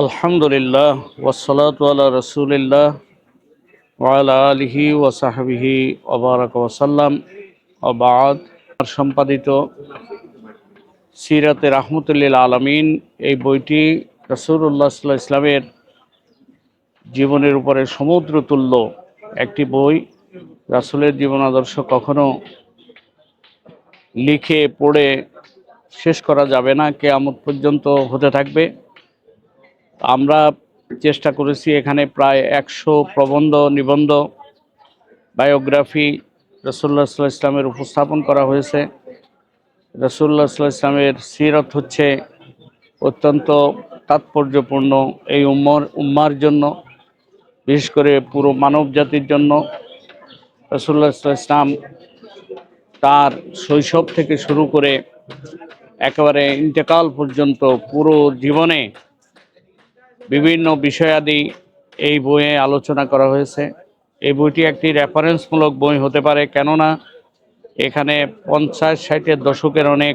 আলহামদুলিল্লাহ ওসলাত আল্লাহ রসুলিল্লাহ ওয়ালা আলিহি ওসাহাবিহি ওবারক ওসাল্লাম ওবাদ সম্পাদিত সিরাতে রাহমতুল্লিল আলমিন, এই বইটি রসুল্লাহ সাল্লাহ ইসলামের জীবনের উপরে সমুদ্র তুল্য একটি বই। রাসুলের জীবন আদর্শ কখনো লিখে, পড়ে শেষ করা যাবে না, কেয়ামত পর্যন্ত হতে থাকবে। আমরা চেষ্টা করেছি এখানে প্রায় একশো প্রবন্ধ, নিবন্ধ, বায়োগ্রাফি রসুল্লাহ সাল্লাহ ইসলামের উপস্থাপন করা হয়েছে। রসুল্লাহ সাল্লাহ ইসলামের সিরত হচ্ছে অত্যন্ত তাৎপর্যপূর্ণ এই উম্মর, উম্মার জন্য, বিশেষ করে পুরো মানব জাতির জন্য। রসুল্লাহ সাল্লাহ ইসলাম তার শৈশব থেকে শুরু করে একেবারে ইন্তেকাল পর্যন্ত পুরো জীবনে বিভিন্ন বিষয়াদি এই বইয়ে আলোচনা করা হয়েছে। এই বইটি একটি রেফারেন্সমূলক বই হতে পারে, কেননা এখানে পঞ্চাশ ষাটের দশকের অনেক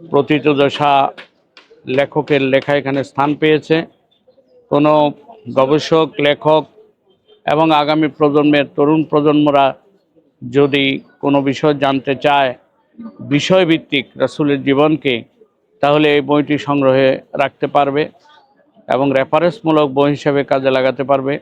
প্রতীতদশা লেখকের লেখা এখানে স্থান পেয়েছে। কোনো গবেষক, লেখক এবং আগামী প্রজন্মের তরুণ প্রজন্মরা যদি কোনো বিষয় জানতে চায় বিষয়ভিত্তিক রাসুলের জীবনকে, তাহলে এই বইটি সংগ্রহে রাখতে পারবে। এবং রেফারেন্সমূলক বই হিসাবে কাজে লাগাতে পারবে।